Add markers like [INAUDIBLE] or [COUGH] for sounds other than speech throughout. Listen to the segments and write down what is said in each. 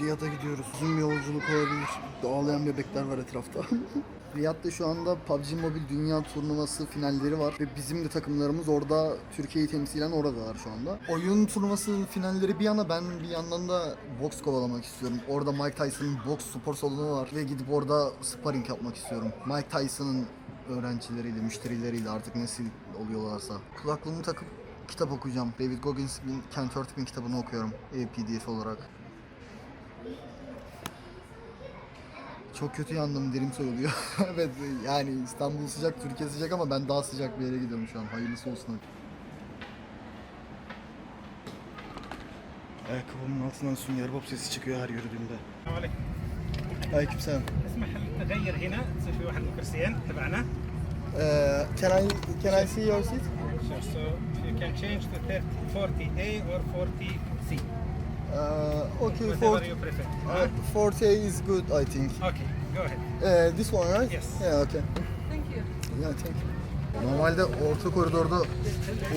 Riyad'a gidiyoruz. Uzun yolculuk olabilir. Ağlayan bebekler var etrafta. [LAUGHS] Riyad'da şu anda PUBG Mobile Dünya Turnuvası finalleri var ve bizim de takımlarımız orada Türkiye'yi temsilen oradalar şu anda. Oyun turnuvası finalleri bir yana ben bir yandan da boks kovalamak istiyorum. Orada Mike Tyson'ın boks spor salonu var ve gidip orada sparring yapmak istiyorum. Mike Tyson'ın öğrencileriyle, müşterileriyle artık nesil oluyorlarsa. Kulaklığımı takıp kitap okuyacağım. David Goggins'in Ken Turpin kitabını okuyorum e, PDF olarak. Çok kötü yandım, derim soyuluyor. [LAUGHS] evet yani İstanbul sıcak, Türkiye sıcak ama ben daha sıcak bir yere gidiyorum şu an. Hayırlısı olsun. Ayakkabımın altından sünger bob sesi çıkıyor her yürüdüğümde. السلام عليكم Aleykümselam. اسمح لي تغير هنا تصير في واحد من الكرسيين تبعنا Ee, can I can I see your seat? Sure, so you can change to 30, 40A or 40C Uh, okay, whatever 40, you prefer uh, 40 is good I think. okay go ahead Uh, this one right? Yes. Yeah, okay. Thank you. Yeah, thank you. Normalde orta koridorda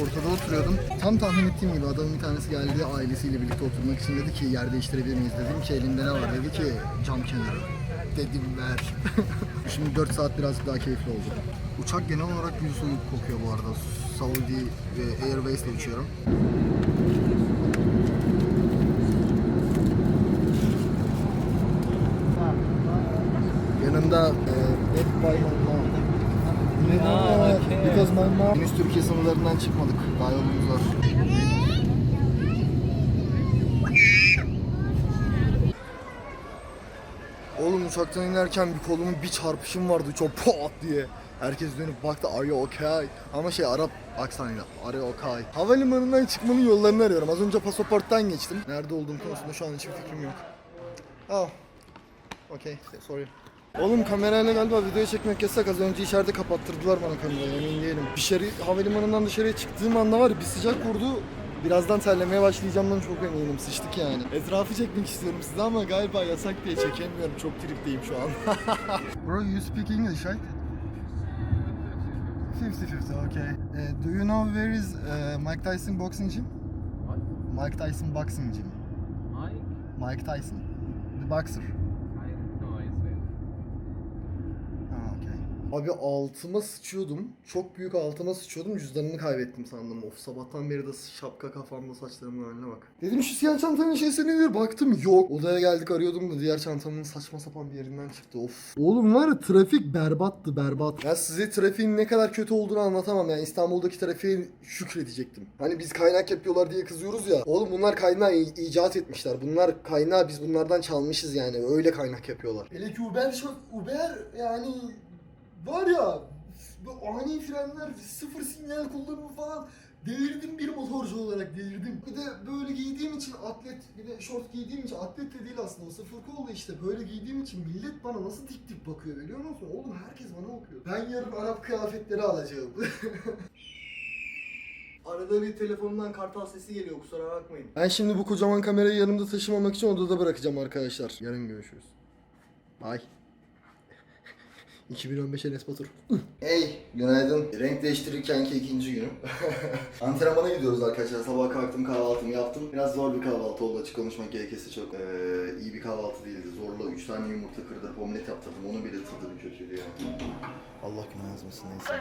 ortada oturuyordum. Tam tahmin ettiğim gibi adamın bir tanesi geldi ailesiyle birlikte oturmak için dedi ki yer değiştirebilir miyiz dedim ki elinde ne var dedi ki cam kenarı. Dedim ver. [LAUGHS] Şimdi 4 saat birazcık daha keyifli oldu. Uçak genel olarak bir soğuk kokuyor bu arada. Saudi ve Airways ile uçuyorum. Yanımda e, Dead by my mom. Neden? Because my mom. Henüz Türkiye sınırlarından çıkmadık. Daha yolumuz var. Oğlum uçaktan inerken bir kolumun bir çarpışım vardı çok pat diye. Herkes dönüp baktı are you okay? Ama şey Arap aksanıyla are you okay? Havalimanından çıkmanın yollarını arıyorum. Az önce pasaporttan geçtim. Nerede olduğum konusunda şu an hiçbir fikrim yok. Oh. Okay, sorry. Oğlum kamerayla galiba video çekmek yasak. Az önce içeride kapattırdılar bana kamerayı emin değilim. Dışarı havalimanından dışarıya çıktığım anda var ya bir sıcak vurdu. Birazdan terlemeye başlayacağımdan çok eminim. Sıçtık yani. Etrafı çekmek istiyorum size ama galiba yasak diye çekemiyorum. Çok tripteyim şu an. [LAUGHS] Bro, you speak English, right? 50-50, okay. Uh, do you know where is uh, Mike Tyson boxing gym? What? Mike Tyson boxing gym. Mike? Mike Tyson. The boxer. I no, I swear. Ha, okey. Abi altıma sıçıyordum. Çok büyük altıma sıçıyordum. Cüzdanımı kaybettim sandım. Of sabahtan beri de şapka kafamda saçlarımın haline bak. Dedim şu siyah çantanın şeysi nedir? Baktım yok. Odaya geldik arıyordum da diğer çantamın saçma sapan bir yerinden çıktı. Of. Oğlum var ya trafik berbattı berbat. Ya size trafiğin ne kadar kötü olduğunu anlatamam. Yani İstanbul'daki trafiğe şükredecektim. Hani biz kaynak yapıyorlar diye kızıyoruz ya. Oğlum bunlar kaynağı icat etmişler. Bunlar kaynağı biz bunlardan çalmışız yani. Öyle kaynak yapıyorlar. Hele ki Uber Uber yani var ya bu ani frenler, sıfır sinyal kullanımı falan delirdim bir motorcu olarak delirdim. Bir de böyle giydiğim için atlet, bir de şort giydiğim için atlet de değil aslında o sıfır kolda işte böyle giydiğim için millet bana nasıl dik dik bakıyor biliyor musun? Oğlum herkes bana bakıyor. Ben yarın Arap kıyafetleri alacağım. [LAUGHS] Arada bir telefonumdan kartal sesi geliyor kusura bakmayın. Ben şimdi bu kocaman kamerayı yanımda taşımamak için odada bırakacağım arkadaşlar. Yarın görüşürüz. Bye. 2015 Enes Batur. Hey, günaydın. Renk değiştirirkenki ikinci günüm. [LAUGHS] Antrenmana gidiyoruz arkadaşlar. Sabah kalktım, kahvaltımı yaptım. Biraz zor bir kahvaltı oldu açık konuşmak gerekirse çok eee, iyi bir kahvaltı değildi. Zorla 3 tane yumurta kırdım, omlet yaptırdım. Onun bile tadı bir kötüydü yani. Allah günah yazmasın neyse.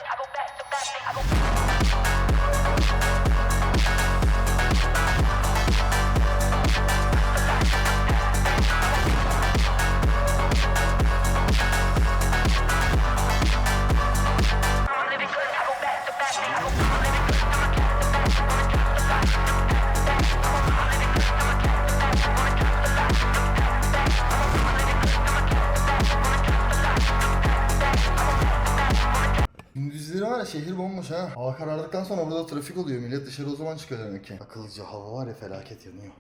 Gündüzleri var ya şehir bomboş ha. Hava karardıktan sonra burada trafik oluyor. Millet dışarı o zaman çıkıyor demek ki. Akıllıca hava var ya felaket yanıyor.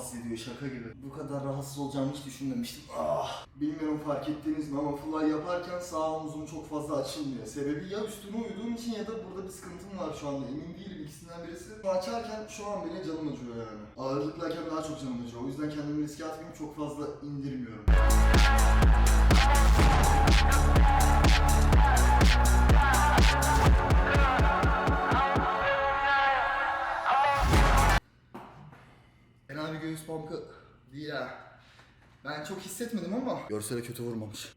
Rahatsız ediyor şaka gibi. Bu kadar rahatsız olacağımı hiç düşünmemiştim. Ah! Bilmiyorum fark ettiniz mi ama fly yaparken sağ omzum çok fazla açılmıyor. Sebebi ya üstüne uyuduğum için ya da burada bir sıkıntım var şu anda. Emin değilim ikisinden birisi. Açarken şu an bile canım acıyor yani. Ağırlıklarken daha çok canım acıyor. O yüzden kendimi riske atmayayım çok fazla indirmiyorum. Pumpı değil ha. Ben çok hissetmedim ama görsele kötü vurmamış.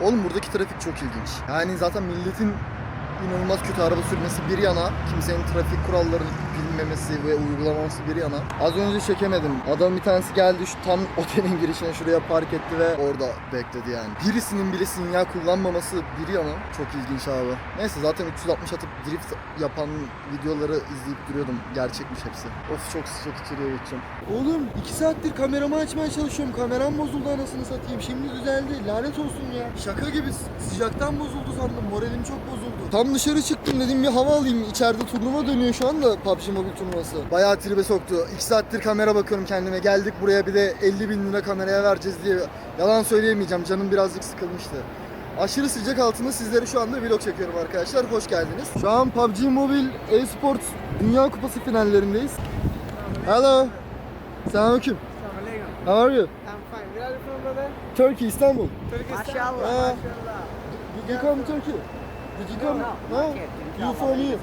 Oğlum buradaki trafik çok ilginç. Yani zaten milletin inanılmaz kötü araba sürmesi bir yana, kimsenin trafik kurallarını bilmemesi ve uygulamaması bir yana. Az önce çekemedim. Adam bir tanesi geldi şu tam [LAUGHS] otelin girişine şuraya park etti ve orada bekledi yani. Birisinin bile sinyal kullanmaması bir yana çok ilginç abi. Neyse zaten 360 atıp drift yapan videoları izleyip duruyordum. Gerçekmiş hepsi. Of çok sıcak içeriye geçeceğim. Oğlum 2 saattir kameramı açmaya çalışıyorum. Kameram bozuldu anasını satayım. Şimdi düzeldi. Lanet olsun ya. Şaka gibi sıcaktan bozuldu sandım. Moralim çok bozuldu. Tam dışarı çıktım dedim bir hava alayım. İçeride turnuva dönüyor şu anda PUBG Mobile turnuvası. Bayağı tribe soktu. 2 saattir kamera bakıyorum kendime. Geldik buraya bir de 50 bin lira kameraya vereceğiz diye. Yalan söyleyemeyeceğim. Canım birazcık sıkılmıştı. Aşırı sıcak altında sizlere şu anda vlog çekiyorum arkadaşlar. Hoş geldiniz. Şu an PUBG Mobile Esports Dünya Kupası finallerindeyiz. Hello. Selamünaleyküm. How are you? I'm fine. Where are you from, brother? Turkey, Istanbul. Turkey. Uh, Mashallah. Did you come Turkey? Did you come? No. You from here?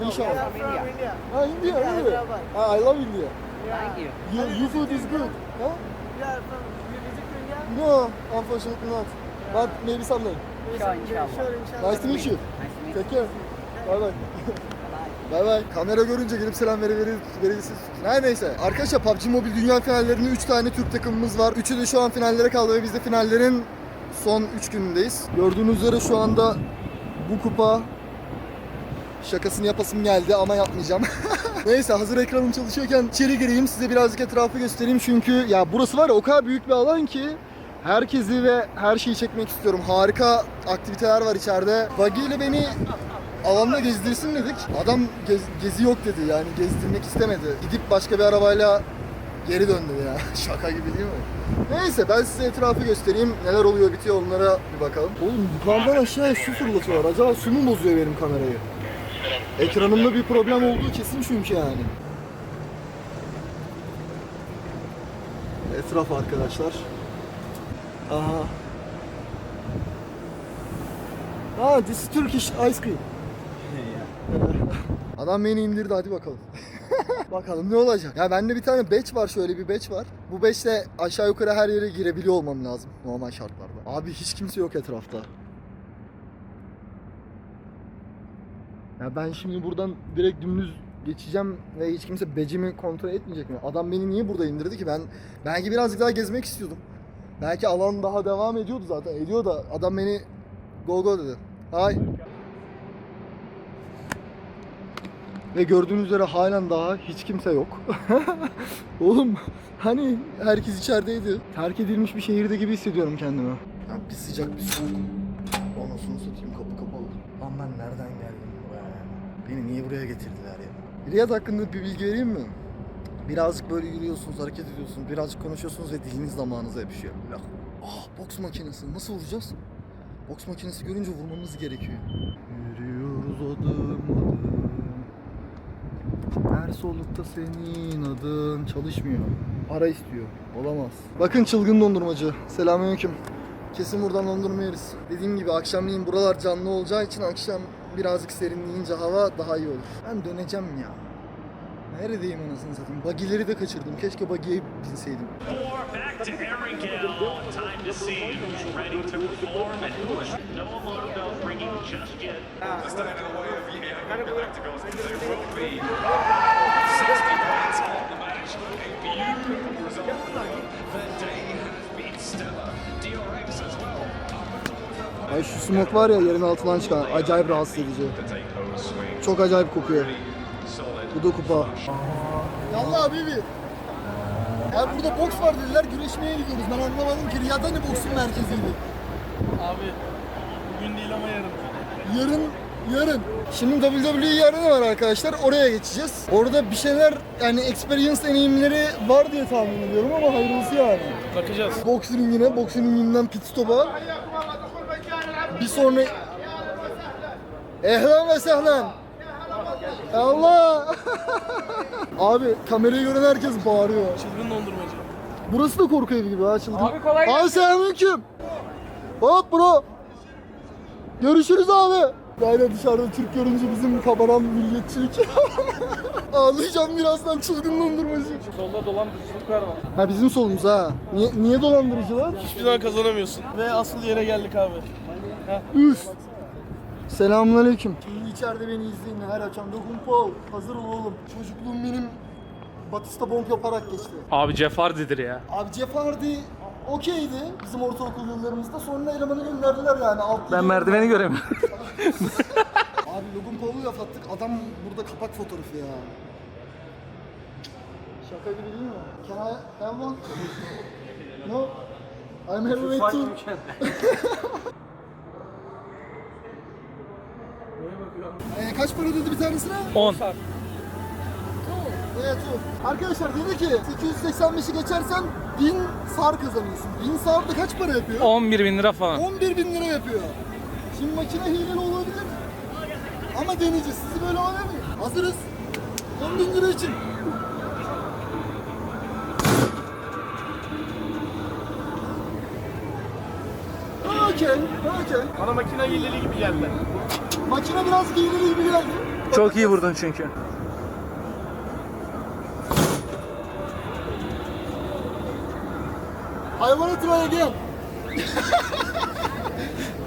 Inshallah. from India. Ah, India, India? Hyderabad. Ah, I love India. Thank you. You, you food is good. Huh? You are from, you visit to India? No, unfortunately not. But maybe someday. Sure, inshallah. Sure, inshallah. Nice to meet you. Take care. Bye bye. Bay bay. Kamera görünce gelip selam veri verilsiz. Her neyse. Arkadaşlar PUBG Mobile Dünya finallerinde 3 tane Türk takımımız var. Üçü de şu an finallere kaldı ve biz de finallerin son 3 günündeyiz. Gördüğünüz üzere şu anda bu kupa şakasını yapasım geldi ama yapmayacağım. [LAUGHS] Neyse hazır ekranım çalışıyorken içeri gireyim size birazcık etrafı göstereyim çünkü ya burası var ya o kadar büyük bir alan ki herkesi ve her şeyi çekmek istiyorum. Harika aktiviteler var içeride. Buggy ile beni alanda gezdirsin dedik. Adam gez- gezi yok dedi yani gezdirmek istemedi. Gidip başka bir arabayla geri döndü ya. [LAUGHS] Şaka gibi değil mi? Neyse ben size etrafı göstereyim. Neler oluyor bitiyor onlara bir bakalım. Oğlum yukarıdan aşağıya su fırlatıyorlar. Acaba su mu bozuyor benim kamerayı? Ekranımda bir problem olduğu kesin çünkü yani. Etraf arkadaşlar. Aha. Ah, this is Turkish ice cream. [LAUGHS] Adam beni indirdi hadi bakalım. [LAUGHS] [LAUGHS] bakalım ne olacak. Ya bende bir tane batch var şöyle bir batch var. Bu batchle aşağı yukarı her yere girebiliyor olmam lazım normal şartlarda. Abi hiç kimse yok etrafta. Ya ben şimdi buradan direkt dümdüz geçeceğim ve hiç kimse becimi kontrol etmeyecek mi? Adam beni niye burada indirdi ki? Ben belki birazcık daha gezmek istiyordum. Belki alan daha devam ediyordu zaten. Ediyor da adam beni go go dedi. Hay. Ve gördüğünüz üzere halen daha hiç kimse yok. [LAUGHS] Oğlum hani herkes içerideydi. Terk edilmiş bir şehirde gibi hissediyorum kendimi. Ya bir sıcak bir soğuk. Anasını satayım kapı kapalı. Lan ben nereden geldim buraya ya? Beni niye buraya getirdiler ya? Riyad hakkında bir bilgi vereyim mi? Birazcık böyle yürüyorsunuz, hareket ediyorsunuz, birazcık konuşuyorsunuz ve diliniz damağınıza yapışıyor. Lah. Ah boks makinesi nasıl vuracağız? Boks makinesi görünce vurmamız gerekiyor. Yürüyoruz adım adım. Her solukta senin adın çalışmıyor. Para istiyor. Olamaz. Bakın çılgın dondurmacı. Selamünaleyküm. Kesin buradan dondurma yeriz. Dediğim gibi akşamleyin buralar canlı olacağı için akşam birazcık serinleyince hava daha iyi olur. Ben döneceğim ya. Neredeyim anasını satayım? Bagileri de kaçırdım. Keşke bagiye binseydim. Ay şu smoke var ya yerin altından çıkan acayip rahatsız edici. Çok acayip kokuyor. Bu da kupa. Yallah Habibi. Ya burada boks var dediler güreşmeye gidiyoruz. Ben anlamadım ki Riyad'a ne boksun merkeziydi. Abi bugün değil ama yarın. Yarın Yarın. Şimdi WWE arena var arkadaşlar. Oraya geçeceğiz. Orada bir şeyler yani experience deneyimleri var diye tahmin ediyorum ama hayırlısı yani. Bakacağız. Boks ringine, boks ringinden pit stop'a. Bir sonra... Ehlen ve sehlen. Allah! [LAUGHS] Abi kamerayı gören herkes bağırıyor. Çılgın dondurmacı. Burası da korku evi gibi ha çılgın. Abi kolay gelsin. Abi selamünaleyküm. Hop bro. Görüşürüz abi. Aynen dışarıda Türk görünce bizim kabaran milliyetçilik. [LAUGHS] Ağlayacağım birazdan çılgın dondurmacı. Solda dolandırıcılıklar var. Ha bizim solumuz ha. Niye, niye dolandırıcılar? Hiçbir zaman kazanamıyorsun. Ve asıl yere geldik abi. Üf. Selamünaleyküm. Şimdi içeride beni izleyin her akşam. Logan Paul. Hazır ol oğlum. Çocukluğum benim Batista bomb yaparak geçti. Abi Jeff Hardy'dir ya. Abi Jeff Hardy okeydi bizim ortaokul yıllarımızda. Sonra elemanı gönderdiler yani. Alt Ben merdiveni göremiyorum. [LAUGHS] Abi Logan Paul'u laf attık. Adam burada kapak fotoğrafı ya. Şaka gibi değil mi? Can I have one? No. I'm heavyweight too. [LAUGHS] Ee, kaç para dedi bir tanesine? 10. Evet. Arkadaşlar dedi ki 885'i geçersen 1000 sar kazanıyorsun. 1000 sar da kaç para yapıyor? 11 bin lira falan. 11 bin lira yapıyor. Şimdi makine hileli olabilir. Ama deneyeceğiz. Sizi böyle alabilir miyim? Hazırız. 10 bin lira için. Okey, okey. Bana makine hileli gibi geldi. Makine biraz hileli gibi geldi. Çok iyi vurdun çünkü. I wanna try again.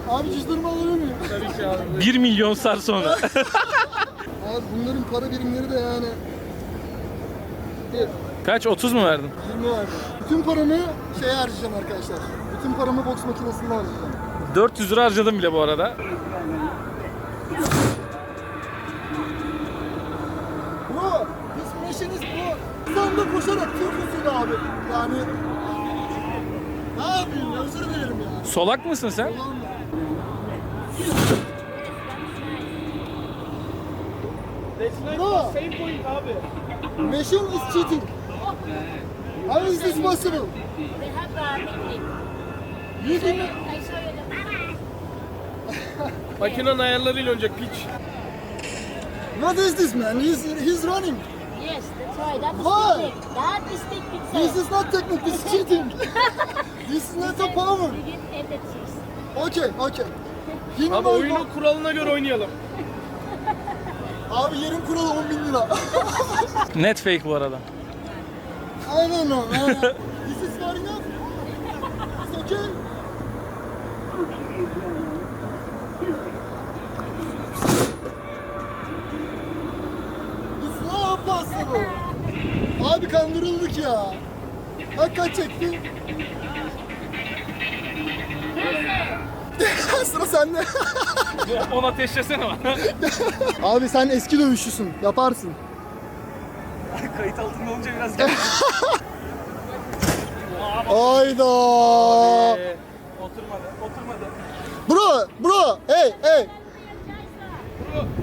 Abi cüzdanımı alabilir miyim? Tabii ki abi. 1 milyon sar sonra. [LAUGHS] Abi bunların para birimleri de yani... Bir, Kaç 30 mu verdin? 20 verdim. Bütün paramı şeye harcayacağım arkadaşlar. Bütün paramı boks makinesine harcayacağım. 400 lira harcadım bile bu arada. This machine is bro. Sen de koşarak Türk usulü abi. Yani... Ne yapayım ya, özür dilerim ya. Solak mısın sen? Ulan. That's not the same point abi. Machine is cheating. How is this possible? They have a. You. I show you the Makinenin ayarlarıyla önce piç. What is this man? He's, he's running. Yes, that's why. That is Why? technique. That is technique. This sir. is not technique, this is cheating. this is not a power. You didn't add the cheese. Okay, okay. Yine Abi ben- oyunun kuralına göre oynayalım. Abi yerin kuralı 10 bin lira. [LAUGHS] Net fake bu arada. I don't know. man. This is far enough. It's okay. It's possible. Abi kandırıldık ya. Bak kaç çekti. Sıra sende. Onu ateşlesene bana. Abi sen eski dövüşçüsün. Yaparsın. Kayıt altında olunca biraz Ayda. Ee, oturmadı, oturmadı. Bro, bro, hey, hey.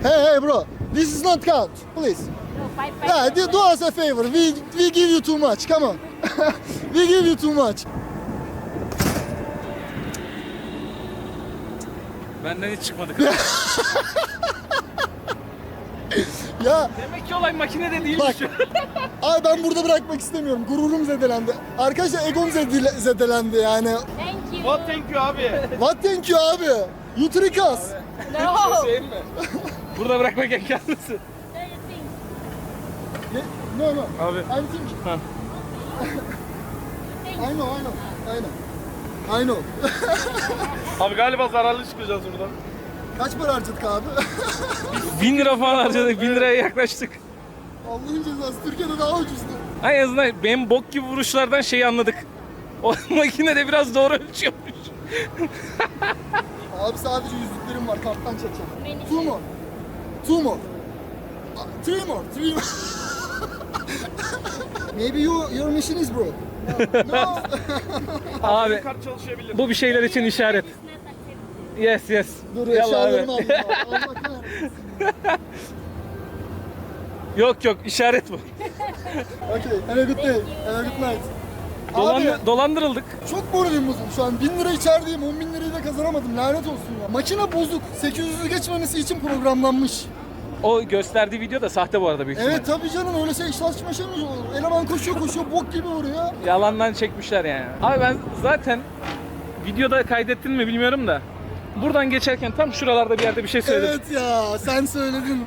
Hey, hey, bro. This is not count, please. Five, five. Yeah, do, do us a favor. We we give you too much. Come on. [LAUGHS] we give you too much. Benden hiç çıkmadı. Ya, [LAUGHS] Demek ki olay makinede bak. değilmiş. Abi ben burada bırakmak istemiyorum. Gururum zedelendi. Arkadaşlar egom zedele- zedelendi yani. Thank you. What thank you abi. What thank you abi. You trick us. No. Mi? Burada bırakmak imkansız. No, no. Abi. I'm thinking. Ha. I know, I know. I know. I know. Abi galiba zararlı çıkacağız buradan. Kaç para harcadık abi? [LAUGHS] 1000 lira falan harcadık. 1000 liraya yaklaştık. Allah'ın cezası Türkiye'de daha ucuzdu. En azından benim bok gibi vuruşlardan şeyi anladık. O [LAUGHS] makine de biraz doğru ölçüyormuş. Abi sadece yüzlüklerim var. Karttan çekeceğim. Two more. Two more. Three more. Three more. Maybe you, your mission is broke. No. [LAUGHS] Abi Kart çalışabilir. bu bir şeyler için işaret. Yes yes. Dur Yallah abi. eşyalarımı alayım abi. [LAUGHS] Allah kahretsin. yok yok işaret bu. Okay, have a good day. Have a good night. Dolandı- Abi dolandırıldık. çok moralim bozuldu şu an. 1000 lira içerideyim, 10 bin lirayı da kazanamadım. Lanet olsun ya. Makine bozuk. 800'ü geçmemesi için programlanmış. O gösterdiği video da sahte bu arada büyük ihtimalle. Evet tabii canım öyle şey saçma şey mi olur? Eleman koşuyor koşuyor bok gibi vuruyor. Yalandan çekmişler yani. Abi ben zaten videoda kaydettin mi bilmiyorum da buradan geçerken tam şuralarda bir yerde bir şey söyledim. Evet ya sen söyledin.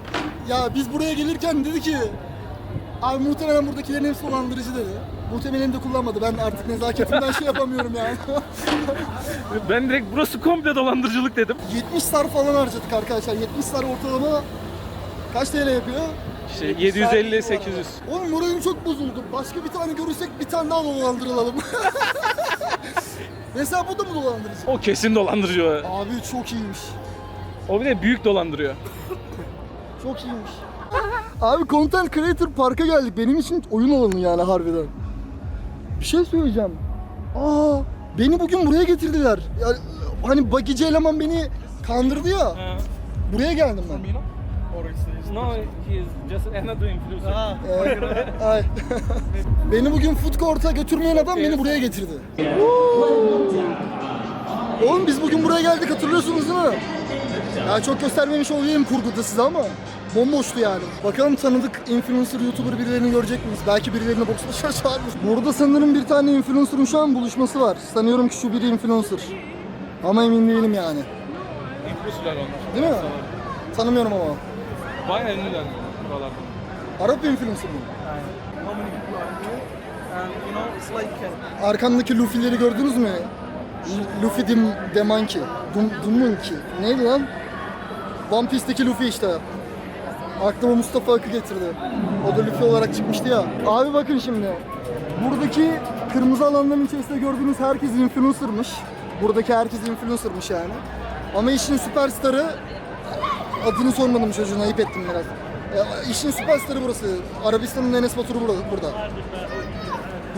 Ya biz buraya gelirken dedi ki Abi muhtemelen buradakilerin hepsi dolandırıcı dedi. Muhtemelen de kullanmadı. Ben artık nezaketimden şey yapamıyorum yani. [LAUGHS] Ben direkt burası komple dolandırıcılık dedim. 70 sar falan harcadık arkadaşlar. 70 sar ortalama kaç TL yapıyor? İşte 750 800. Oğlum moralim çok bozuldu. Başka bir tane görürsek bir tane daha dolandıralım. [LAUGHS] Mesela bu da mı dolandırıcı? O kesin dolandırıcı o. Abi çok iyiymiş. O bir de büyük dolandırıyor. [LAUGHS] Çok iyiymiş. Abi Content Creator Park'a geldik. Benim için oyun alanı yani harbiden. Bir şey söyleyeceğim. Aa, beni bugün buraya getirdiler. Yani, hani bagici eleman beni kandırdı ya. Buraya geldim ben. No, he is just another influencer. Ee, ay. [LAUGHS] beni bugün food court'a götürmeyen adam beni buraya getirdi. Oğlum biz bugün buraya geldik hatırlıyorsunuz değil mi? Ya çok göstermemiş olayım kurguda size ama bomboştu yani. Bakalım tanıdık influencer, youtuber birilerini görecek miyiz? Belki birilerini bokslaşa [LAUGHS] çağırmış. Burada sanırım bir tane influencer'ın şu an buluşması var. Sanıyorum ki şu biri influencer. Ama emin değilim yani. Influencerlar onlar. Değil mi? Tanımıyorum ama. Bayağı ünlüler buralarda. Arap influencer mı? And you know, it's like Arkamdaki Luffy'leri gördünüz mü? L- Luffy Dim Demonkey. Dum, Dumonkey. Neydi lan? One Piece'teki Luffy işte. Aklıma Mustafa Akı getirdi. O da Luffy olarak çıkmıştı ya. Abi bakın şimdi. Buradaki kırmızı alanların içerisinde gördüğünüz herkes influencer'mış. Buradaki herkes influencer'mış yani. Ama işin süperstarı adını sormadım çocuğun ayıp ettim biraz. E, işin süperstarı burası. Arabistan'ın Enes Batur'u burada. burada.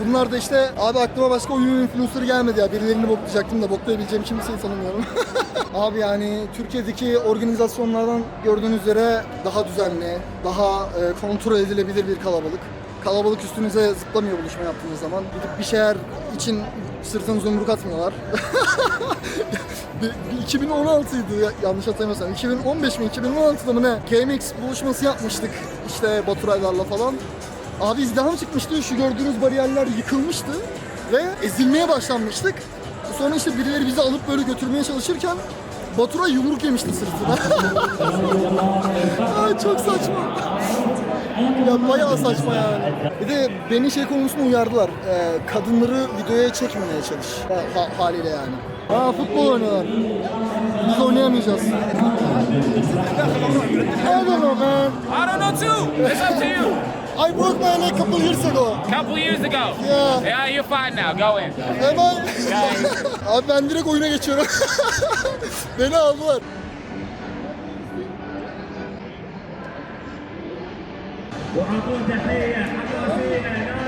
Bunlar da işte abi aklıma başka oyun influencer gelmedi ya. Birilerini boklayacaktım da boklayabileceğim kimseyi tanımıyorum. [LAUGHS] abi yani Türkiye'deki organizasyonlardan gördüğünüz üzere daha düzenli, daha e, kontrol edilebilir bir kalabalık. Kalabalık üstünüze zıplamıyor buluşma yaptığınız zaman. Gidip bir şeyler için sırtınıza yumruk atmıyorlar. [LAUGHS] Bir- bir 2016'ydı ya- yanlış hatırlamıyorsam. 2015 mi 2016'da mı ne? GameX buluşması yapmıştık işte Baturaylarla falan. Abi izdiham çıkmıştı. Şu gördüğünüz bariyerler yıkılmıştı. Ve ezilmeye başlanmıştık. Sonra işte birileri bizi alıp böyle götürmeye çalışırken Baturay yumruk yemişti sırtına. [LAUGHS] Ay, çok saçma. Ya bayağı saçma yani. Bir de beni şey konusunda uyardılar. Ee, kadınları videoya çekmemeye çalış. Ha- ha- haliyle yani. Aa futbol oynuyorlar. Biz oynayamayacağız. I don't know man. I don't know too. It's up to you. I broke my leg a couple years ago. Couple years ago. Yeah. Yeah, you're fine now. Go in. Hemen. [LAUGHS] Abi ben direkt oyuna geçiyorum. [LAUGHS] Beni aldılar. وعطوه تحية حماسية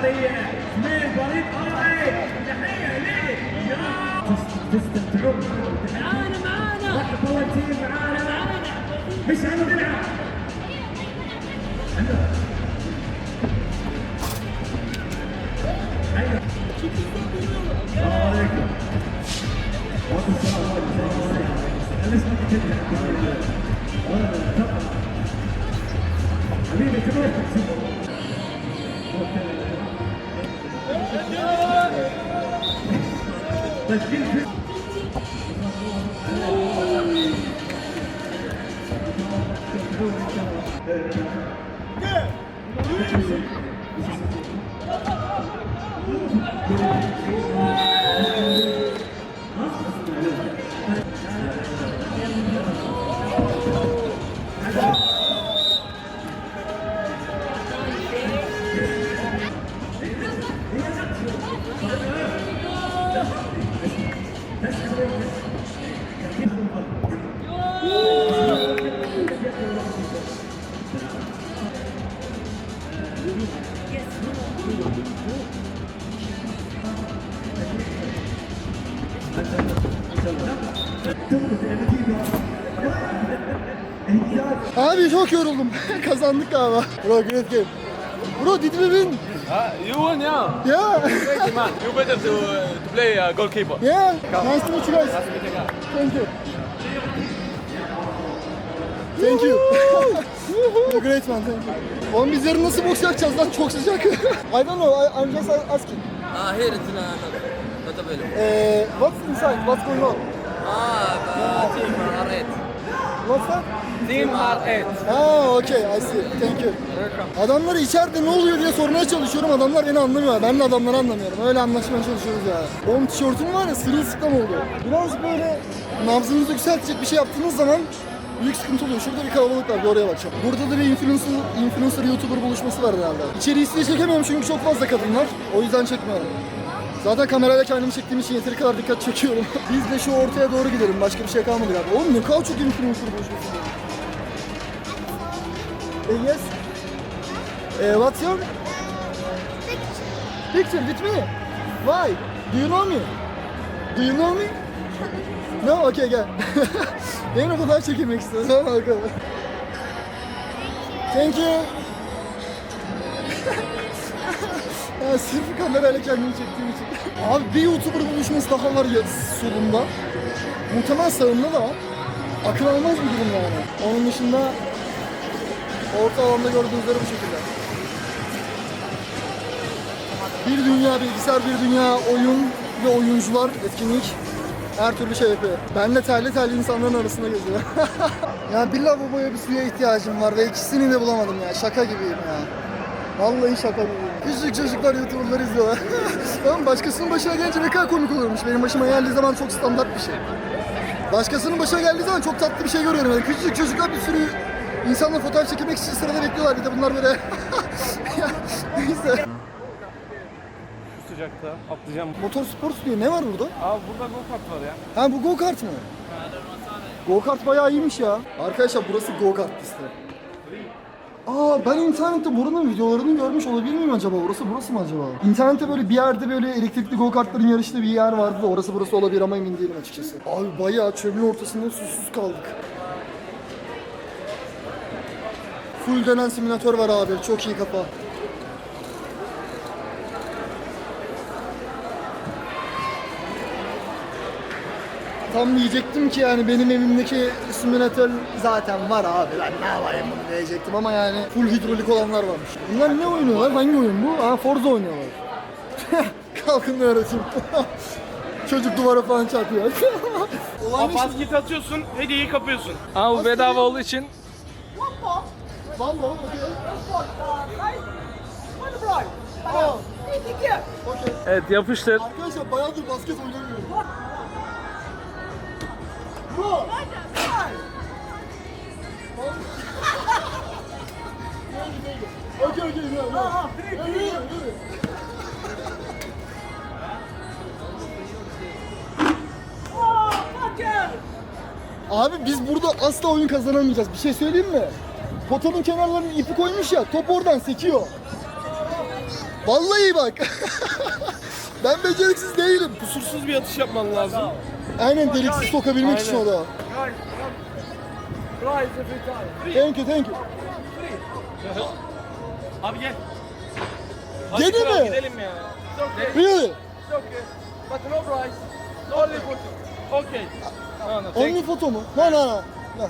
نارية من فريق رائع تحية لي تستمتعون. معانا معانا. مش أنا Abi çok yoruldum. [LAUGHS] Kazandık galiba. Bro great game. Bro did we? Uh, you won, yeah. Yeah. Crazy man. You better to, uh, to play uh, goalkeeper. Yeah. Nice to meet you guys. Thank you. Thank you. [LAUGHS] You're great man, thank you. Oğlum biz yarın nasıl boks yapacağız lan? Çok sıcak. [LAUGHS] I don't know, I, I'm just asking. Ah, here it's not, not available. Eh, what's inside? What's going on? Ah, uh, team are red. What's that? Team R8. Ha, okay, I see. Thank you. Adamlar içeride ne oluyor diye sormaya çalışıyorum. Adamlar beni anlamıyor. Ben de adamları anlamıyorum. Öyle anlaşmaya çalışıyoruz ya. Oğlum tişörtüm var ya sırılsıklam oldu. Biraz böyle nabzınızı yükseltecek bir şey yaptığınız zaman büyük sıkıntı oluyor. Şurada bir kalabalık var. Bir oraya bakacağım. Burada da bir influencer, influencer YouTuber buluşması var herhalde. İçeriği size çekemiyorum çünkü çok fazla kadın var. O yüzden çekmiyorum. Zaten kamerayla kendimi çektiğim için yeteri kadar dikkat çekiyorum. [LAUGHS] Biz de şu ortaya doğru gidelim. Başka bir şey kalmadı galiba. Oğlum ne kadar çok influencer var. Uh, yes. Uh, what's your picture with me? Why? Do you know me? Do you know me? [LAUGHS] No, okay gel. [LAUGHS] Benim kadar çekilmek istiyorum. Tamam bakalım. Thank you. Ya sırf kamerayla kendimi çektiğim için. Abi bir YouTuber buluşması daha var ya solunda. Muhtemelen sağımda da. Akıl almaz bir durum yani. Onun dışında Orta alanda gördüğünüz üzere bu şekilde. Bir dünya bilgisayar, bir dünya oyun ve oyuncular, etkinlik her türlü şey yapıyor. Ben de terli terli insanların arasında geziyorum. [LAUGHS] ya bir lavaboya bir suya ihtiyacım var ve ikisini de bulamadım ya. Şaka gibiyim ya. Vallahi şaka gibiyim. Küçük çocuklar YouTuber'ları izliyorlar. [LAUGHS] tamam başkasının başına gelince ne kadar komik olurmuş. Benim başıma geldiği zaman çok standart bir şey. Başkasının başına geldiği zaman çok tatlı bir şey görüyorum. Yani küçücük çocuklar bir sürü insanla fotoğraf çekilmek için sırada bekliyorlar. Bir de bunlar böyle... [LAUGHS] Neyse. Şu sıcakta atlayacağım. Motor spor diyor. Ne var burada? Abi burada go kart var ya. Ha bu go kart mı? Go kart bayağı iyiymiş ya. Arkadaşlar burası go kart pisti. Aa ben internette buranın videolarını görmüş olabilir miyim acaba? Burası burası mı acaba? İnternette böyle bir yerde böyle elektrikli go kartların yarıştığı bir yer vardı da orası burası olabilir ama emin değilim açıkçası. Abi bayağı çölün ortasında susuz kaldık. Full dönen simülatör var abi. Çok iyi kafa. Tam diyecektim ki yani benim evimdeki simülatör zaten var abi ben ne yapayım bunu diyecektim ama yani full hidrolik olanlar varmış. Bunlar ne oynuyorlar? Hangi oyun bu? Aa Forza oynuyorlar. [LAUGHS] Kalkın da öğreteyim. [LAUGHS] Çocuk duvara falan çarpıyor. Olaymış mı? Basket atıyorsun, hediyeyi kapıyorsun. Ama bu bedava olduğu için Valla okey. Aa, evet yapıştır. Arkadaşlar bayağıdır basket oynamıyorum. Yürü. Yürü, yürü. Abi biz burada asla oyun kazanamayacağız. Bir şey söyleyeyim mi? Potanın kenarlarına ipi koymuş ya, top oradan sekiyor. Vallahi bak. [LAUGHS] ben beceriksiz değilim. Kusursuz bir atış yapman lazım. Aynen deliksiz sokabilmek için o da. Thank you, thank you. Abi gel. Gene kral, mi? Gidelim ya. Really? But no price. Only photo. Okay. No, no, Only foto mu? No, no, no. no.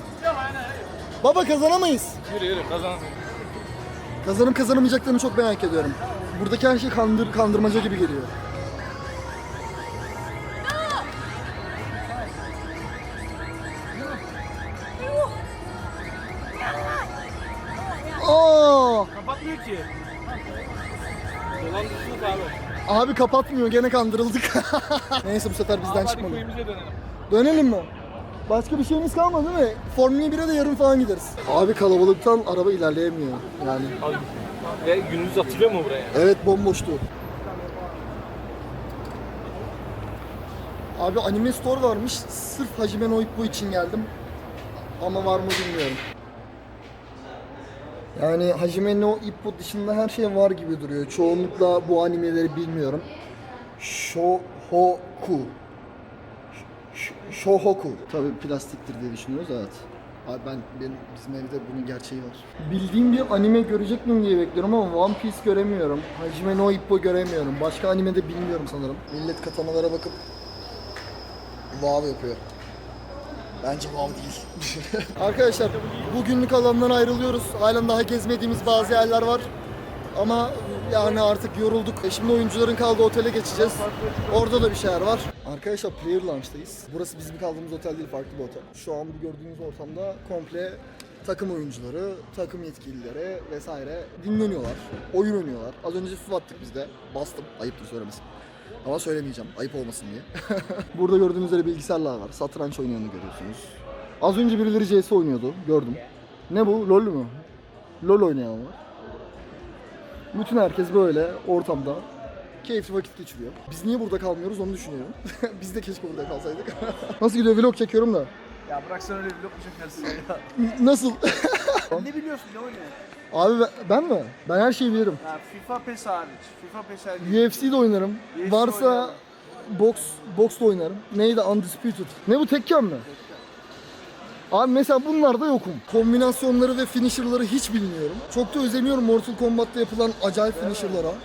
Baba kazanamayız. Yürü yürü kazan. Kazanıp kazanamayacaklarını çok merak ediyorum. Buradaki her şey kandır, kandırmaca gibi geliyor. Kapatmıyor ki. Dolandırıcılık abi. abi kapatmıyor gene kandırıldık. [LAUGHS] Neyse bu sefer bizden Hadi çıkmadı. köyümüze dönelim. Dönelim mi? Başka bir şeyimiz kalmadı değil mi? Formula 1'e de yarın falan gideriz. Abi kalabalıktan araba ilerleyemiyor yani. Abi. Ve gündüz atılıyor mu buraya? Evet bomboştu. Abi anime store varmış. Sırf Hajime no Ippo için geldim. Ama var mı bilmiyorum. Yani Hajime no Ippo dışında her şey var gibi duruyor. Çoğunlukla bu animeleri bilmiyorum. Shohoku. Sh- Shohoku. Tabii plastiktir diye düşünüyoruz evet. Abi ben benim bizim evde bunun gerçeği var. Bildiğim bir anime görecek miyim diye bekliyorum ama One Piece göremiyorum. Hajime no Ippo göremiyorum. Başka anime de bilmiyorum sanırım. Millet katanalara bakıp wow yapıyor. Bence wow değil. [LAUGHS] Arkadaşlar bugünlük alandan ayrılıyoruz. Halen daha gezmediğimiz bazı yerler var. Ama yani artık yorulduk. E Şimdi oyuncuların kaldığı otele geçeceğiz. Orada da bir şeyler var. Arkadaşlar Player Lounge'dayız. Burası bizim kaldığımız otel değil, farklı bir otel. Şu an bu gördüğünüz ortamda komple takım oyuncuları, takım yetkilileri vesaire dinleniyorlar. Oyun oynuyorlar. Az önce FIFA attık biz de. Bastım. Ayıptır söylemesi. Ama söylemeyeceğim. Ayıp olmasın diye. [LAUGHS] Burada gördüğünüz üzere bilgisayarlar var. Satranç oynayanı görüyorsunuz. Az önce birileri CS oynuyordu. Gördüm. Ne bu? LoL mü? LoL oynayan var. Bütün herkes böyle ortamda keyifli vakit geçiriyor. Biz niye burada kalmıyoruz onu düşünüyorum. [LAUGHS] Biz de keşke burada kalsaydık. [LAUGHS] Nasıl gidiyor vlog çekiyorum da. Ya bırak sen öyle vlog mu çekersin ya? Nasıl? ne biliyorsun ne oynuyorsun? Abi ben, mi? Ben her şeyi bilirim. Ha, FIFA PES hariç. FIFA PES hariç. UFC de oynarım. UFC Varsa oynarım. boks boks da oynarım. Neydi Undisputed. Ne bu tekken mi? Abi mesela bunlarda yokum. Kombinasyonları ve finisher'ları hiç bilmiyorum. Çok da özeniyorum Mortal Kombat'ta yapılan acayip finisher'lara. Oğlum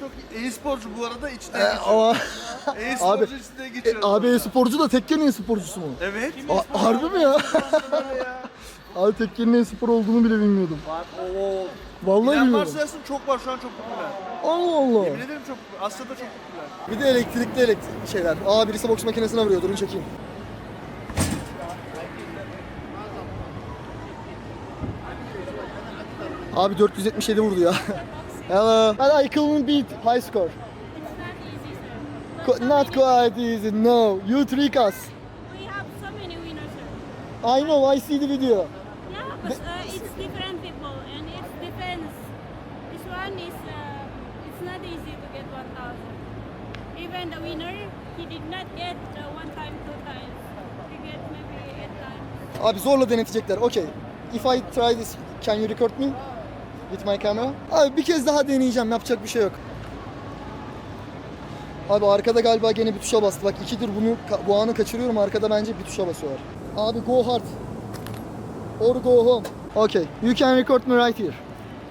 çok. E-sporcu bu arada içten E, ama [LAUGHS] E-sporcu abi, içinden e, geçiyor. abi e-sporcu da Tekken e-sporcusu mu? Evet. A- harbi mi ya? [LAUGHS] abi Tekken'in e-spor olduğunu bile bilmiyordum. Var. Oo. Vallahi Bilen bilmiyordum. varsa yazsın çok var şu an çok popüler. Allah Allah. Yemin ederim çok Asya'da çok popüler. Bir de elektrikli elektrik şeyler. Aa birisi boks makinesine vuruyor. Durun çekeyim. Abi 477 vurdu ya. [LAUGHS] Hello. And I couldn't beat high score. It's not quite easy. No. You trick us. We have so many winners, sir. I know. I see the video. But uh, it's different people and it depends. This one is, uh, it's not easy to get 1,000. Even the winner, he did not get uh, one time, two times. He get maybe eight times. Abi zorla denetecekler. Okay. If I try this, can you record me? With my camera? Abi bir kez daha deneyeceğim. Yapacak bir şey yok. Abi arkada galiba gene bir tuşa bastı. Bak ikidir bunu bu anı kaçırıyorum. Arkada bence bir tuşa basıyorlar. Abi go hard. Or go home. Okay. You can record me right here.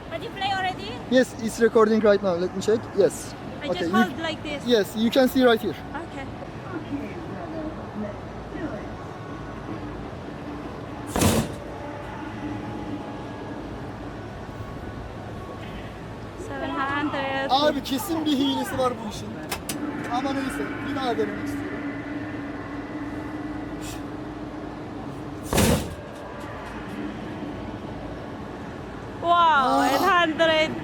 But you play already? Yes, it's recording right now. Let me check. Yes. I Okay. just You, hold like this. yes, you can see right here. Okay. Abi kesin bir hilesi var bu işin. Ama neyse. Bir daha denemek istiyorum. Wow, eight hundred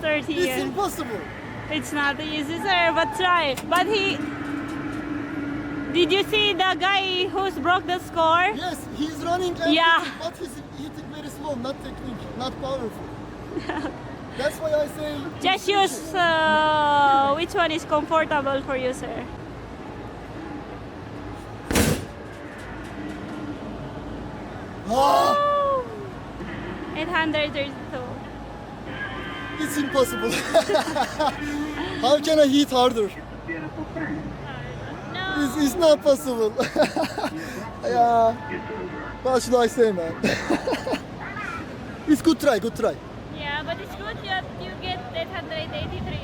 thirty. It's impossible. It's not easy, sir, but try. But he. Did you see the guy who's broke the score? Yes, he's running Yeah. but he's hitting very slow, not technique, not powerful. [LAUGHS] That's why I say Just use uh, which one is comfortable for you, sir. ah, 832. it's impossible. [LAUGHS] How can I hit harder? It's, it's not possible. [LAUGHS] yeah. What should I say, man? [LAUGHS] it's good try, good try. Yeah, but it's good that you get 883.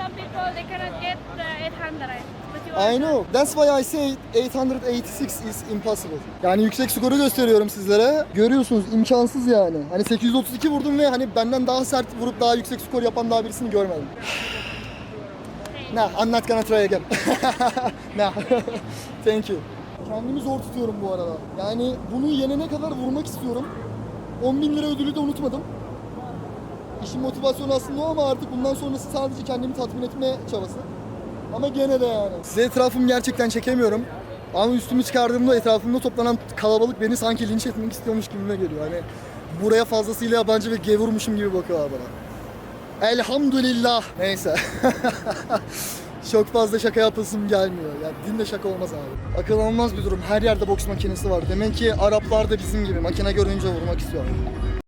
Some people they cannot get uh, 800. But you I know. That's why I say 886 is impossible. Yani yüksek skoru gösteriyorum sizlere. Görüyorsunuz imkansız yani. Hani 832 vurdum ve hani benden daha sert vurup daha yüksek skor yapan daha birisini görmedim. Nah, I'm not gonna try again. [LAUGHS] nah. Thank you. Kendimi zor tutuyorum bu arada. Yani bunu yenene kadar vurmak istiyorum. 10 bin lira ödülü de unutmadım. İşin motivasyonu aslında o ama artık bundan sonrası sadece kendimi tatmin etme çabası. Ama gene de yani. Size etrafımı gerçekten çekemiyorum. Ama üstümü çıkardığımda etrafımda toplanan kalabalık beni sanki linç etmek istiyormuş gibime geliyor. Hani buraya fazlasıyla yabancı ve gevurmuşum gibi bakıyorlar bana. Elhamdülillah. Neyse. [LAUGHS] Çok fazla şaka yapasım gelmiyor. Ya dinde şaka olmaz abi. Akıl almaz bir durum. Her yerde boks makinesi var. Demek ki Araplar da bizim gibi makine görünce vurmak istiyor.